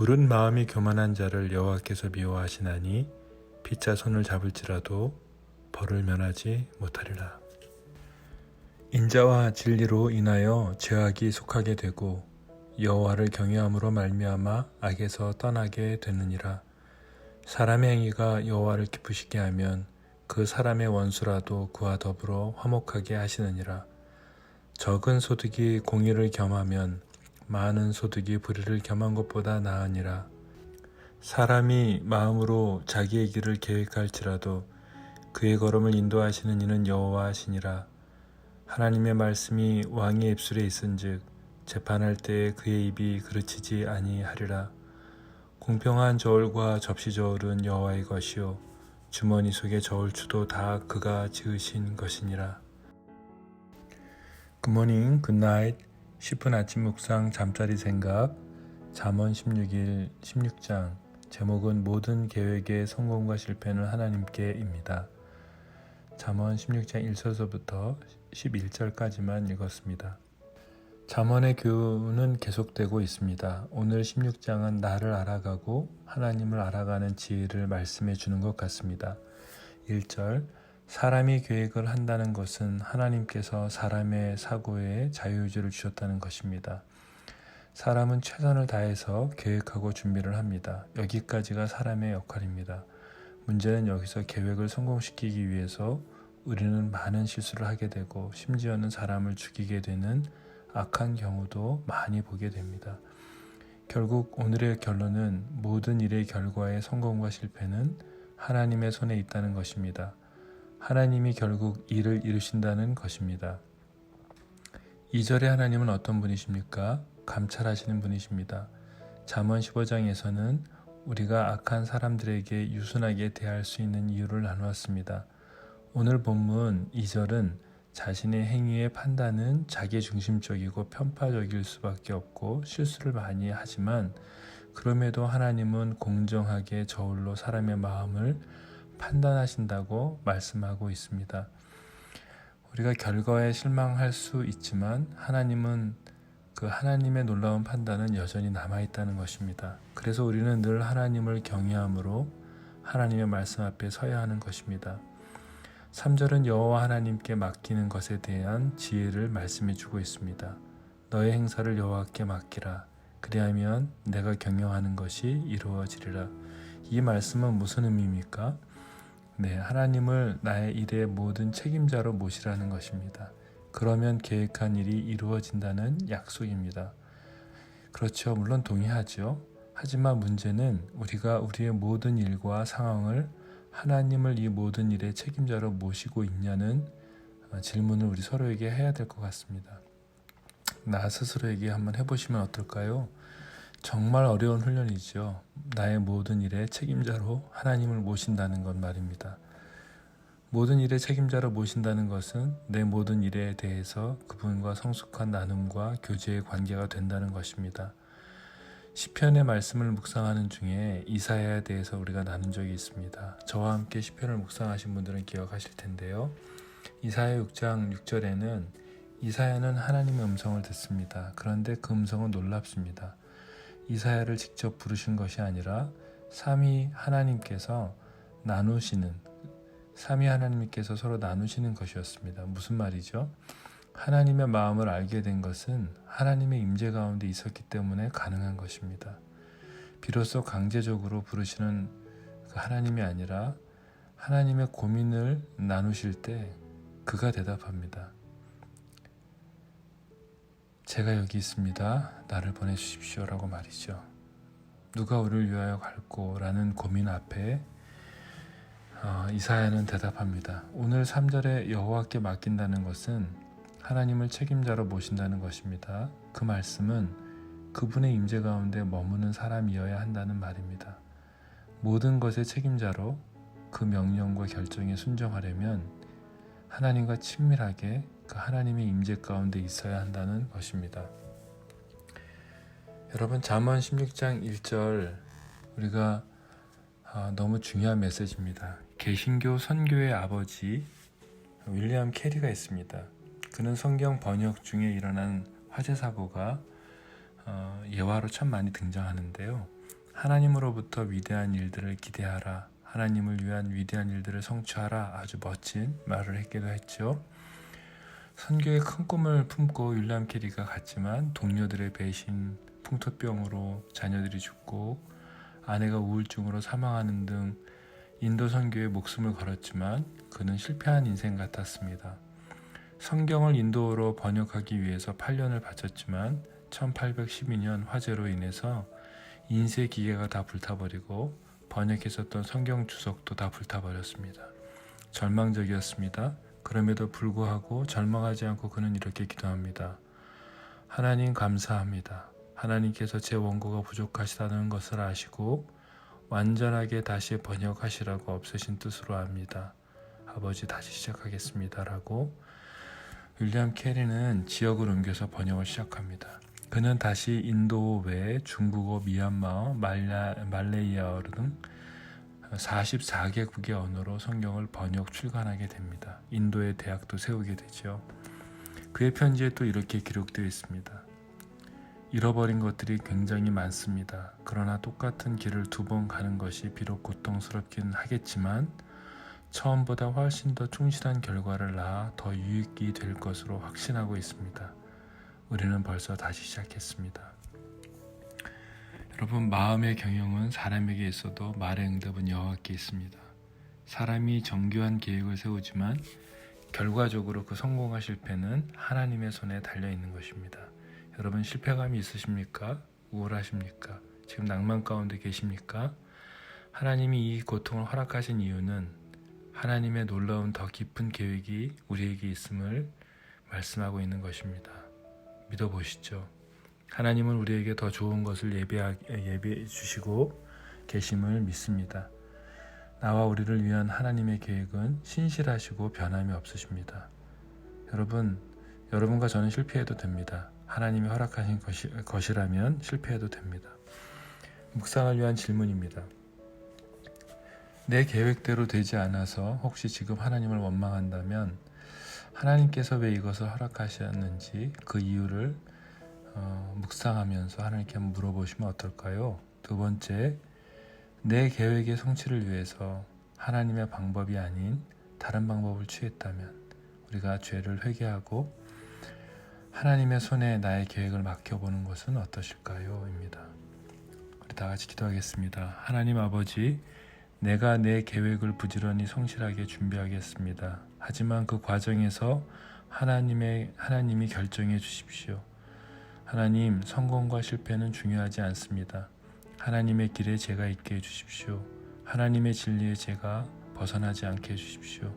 물은 마음이 교만한 자를 여호와께서 미워하시나니 피자 손을 잡을지라도 벌을 면하지 못하리라. 인자와 진리로 인하여 죄악이 속하게 되고 여호와를 경외함으로 말미암아 악에서 떠나게 되느니라. 사람의 행위가 여호와를 기쁘시게 하면 그 사람의 원수라도 그와 더불어 화목하게 하시느니라. 적은 소득이 공의를 겸하면 많은 소득이 불의를 겸한 것보다 나으니라. 사람이 마음으로 자기의 길을 계획할지라도 그의 걸음을 인도하시는 이는 여호와시니라. 하나님의 말씀이 왕의 입술에 있은즉 재판할 때에 그의 입이 그르치지 아니하리라. 공평한 저울과 접시 저울은 여호와의 것이요 주머니 속의 저울추도 다 그가 지으신 것이니라. 굿모닝, 굿 10분 아침 묵상 잠자리 생각 잠언 16일 16장 제목은 모든 계획의 성공과 실패는 하나님께입니다. 잠언 16장 1절서부터 11절까지만 읽었습니다. 잠언의 교훈은 계속되고 있습니다. 오늘 16장은 나를 알아가고 하나님을 알아가는 지혜를 말씀해 주는 것 같습니다. 1절 사람이 계획을 한다는 것은 하나님께서 사람의 사고에 자유의지를 주셨다는 것입니다. 사람은 최선을 다해서 계획하고 준비를 합니다. 여기까지가 사람의 역할입니다. 문제는 여기서 계획을 성공시키기 위해서 우리는 많은 실수를 하게 되고 심지어는 사람을 죽이게 되는 악한 경우도 많이 보게 됩니다. 결국 오늘의 결론은 모든 일의 결과의 성공과 실패는 하나님의 손에 있다는 것입니다. 하나님이 결국 일을 이루신다는 것입니다. 2절에 하나님은 어떤 분이십니까? 감찰하시는 분이십니다. 잠언 15장에서는 우리가 악한 사람들에게 유순하게 대할 수 있는 이유를 나누었습니다. 오늘 본문 2절은 자신의 행위의 판단은 자기 중심적이고 편파적일 수밖에 없고 실수를 많이 하지만 그럼에도 하나님은 공정하게 저울로 사람의 마음을 판단하신다고 말씀하고 있습니다. 우리가 결과에 실망할 수 있지만 하나님은 그 하나님의 놀라운 판단은 여전히 남아 있다는 것입니다. 그래서 우리는 늘 하나님을 경외함으로 하나님의 말씀 앞에 서야 하는 것입니다. 3절은 여호와 하나님께 맡기는 것에 대한 지혜를 말씀해 주고 있습니다. 너의 행사를 여호와께 맡기라. 그리하면 내가 경영하는 것이 이루어지리라. 이 말씀은 무슨 의미입니까? 네, 하나님을 나의 일의 모든 책임자로 모시라는 것입니다. 그러면 계획한 일이 이루어진다는 약속입니다. 그렇죠. 물론 동의하죠. 하지만 문제는 우리가 우리의 모든 일과 상황을 하나님을 이 모든 일의 책임자로 모시고 있냐는 질문을 우리 서로에게 해야 될 것 같습니다. 나 스스로에게 한번 해보시면 어떨까요? 정말 어려운 훈련이죠. 나의 모든 일의 책임자로 하나님을 모신다는 것 말입니다. 모든 일의 책임자로 모신다는 것은 내 모든 일에 대해서 그분과 성숙한 나눔과 교제의 관계가 된다는 것입니다. 시편의 말씀을 묵상하는 중에 이사야에 대해서 우리가 나눈 적이 있습니다. 저와 함께 시편을 묵상하신 분들은 기억하실 텐데요. 이사야 6장 6절에는 이사야는 하나님의 음성을 듣습니다. 그런데 그 음성은 놀랍습니다. 이사야를 직접 부르신 것이 아니라 삼위 하나님께서 나누시는 삼위 하나님께서 서로 나누시는 것이었습니다. 무슨 말이죠? 하나님의 마음을 알게 된 것은 하나님의 임재 가운데 있었기 때문에 가능한 것입니다. 비로소 강제적으로 부르시는 그 하나님이 아니라 하나님의 고민을 나누실 때 그가 대답합니다. 제가 여기 있습니다. 나를 보내주십시오 라고 말이죠. 누가 우리를 위하여 갈고 라는 고민 앞에 어, 이사야는 대답합니다. 오늘 3절에 여호와께 맡긴다는 것은 하나님을 책임자로 모신다는 것입니다. 그 말씀은 그분의 임재 가운데 머무는 사람이어야 한다는 말입니다. 모든 것의 책임자로 그 명령과 결정에 순종하려면 하나님과 친밀하게 그 하나님의 임재 가운데 있어야 한다는 것입니다. 여러분 잠언 16장 1절 우리가 아, 너무 중요한 메시지입니다. 개신교 선교의 아버지 윌리엄 캐리가 있습니다. 그는 성경 번역 중에 일어난 화재 사고가 어, 예화로 참 많이 등장하는데요. 하나님으로부터 위대한 일들을 기대하라. 하나님을 위한 위대한 일들을 성취하라. 아주 멋진 말을 했기도 했죠. 선교의 큰 꿈을 품고 윌리엄 캐리가 갔지만 동료들의 배신, 풍토병으로 자녀들이 죽고 아내가 우울증으로 사망하는 등 인도 선교에 목숨을 걸었지만 그는 실패한 인생 같았습니다. 성경을 인도어로 번역하기 위해서 8년을 바쳤지만 1812년 화재로 인해서 인쇄 기계가 다 불타버리고 번역했었던 성경 주석도 다 불타버렸습니다. 절망적이었습니다. 그럼에도 불구하고 절망하지 않고 그는 이렇게 기도합니다. 하나님 감사합니다. 하나님께서 제 원고가 부족하시다는 것을 아시고 완전하게 다시 번역하시라고 없으신 뜻으로 합니다. 아버지 다시 시작하겠습니다라고 윌리엄 캐리는 지역을 옮겨서 번역을 시작합니다. 그는 다시 인도 외 중국어, 미얀마어, 말라, 말레이아어 등 44개국의 언어로 성경을 번역 출간하게 됩니다. 인도의 대학도 세우게 되죠. 그의 편지에 또 이렇게 기록되어 있습니다. 잃어버린 것들이 굉장히 많습니다. 그러나 똑같은 길을 두 번 가는 것이 비록 고통스럽긴 하겠지만 처음보다 훨씬 더 충실한 결과를 낳아 더 유익이 될 것으로 확신하고 있습니다. 우리는 벌써 다시 시작했습니다. 여러분 마음의 경영은 사람에게 있어도 말의 응답은 여호와께 있습니다. 사람이 정교한 계획을 세우지만 결과적으로 그 성공과 실패는 하나님의 손에 달려 있는 것입니다. 여러분 실패감이 있으십니까? 우울하십니까? 지금 낭만 가운데 계십니까? 하나님이 이 고통을 허락하신 이유는 하나님의 놀라운 더 깊은 계획이 우리에게 있음을 말씀하고 있는 것입니다. 믿어보시죠. 하나님은 우리에게 더 좋은 것을 예비하, 예비해 주시고 계심을 믿습니다. 나와 우리를 위한 하나님의 계획은 신실하시고 변함이 없으십니다. 여러분, 여러분과 저는 실패해도 됩니다. 하나님이 허락하신 것이, 것이라면 실패해도 됩니다. 묵상을 위한 질문입니다. 내 계획대로 되지 않아서 혹시 지금 하나님을 원망한다면 하나님께서 왜 이것을 허락하셨는지 그 이유를 어, 묵상하면서 하나님께 한번 물어보시면 어떨까요? 두 번째, 내 계획의 성취를 위해서 하나님의 방법이 아닌 다른 방법을 취했다면 우리가 죄를 회개하고 하나님의 손에 나의 계획을 맡겨보는 것은 어떠실까요? 입니다. 우리 다 같이 기도하겠습니다. 하나님 아버지, 내가 내 계획을 부지런히 성실하게 준비하겠습니다. 하지만 그 과정에서 하나님의 하나님이 결정해 주십시오. 하나님, 성공과 실패는 중요하지 않습니다. 하나님의 길에 제가 있게 해 주십시오. 하나님의 진리에 제가 벗어나지 않게 해 주십시오.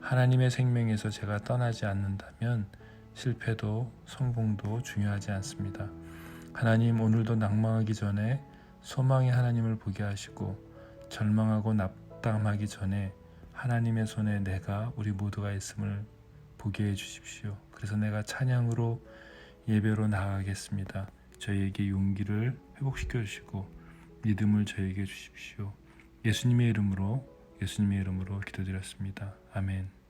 하나님의 생명에서 제가 떠나지 않는다면 실패도 성공도 중요하지 않습니다. 하나님, 오늘도 낭망하기 전에 소망의 하나님을 보게 하시고 절망하고 납담하기 전에 하나님의 손에 내가 우리 모두가 있음을 보게 해 주십시오. 그래서 내가 찬양으로 예배로 나아가겠습니다. 저희에게 용기를 회복시켜 주시고 믿음을 저에게 주십시오. 예수님의 이름으로 예수님의 이름으로 기도드렸습니다. 아멘.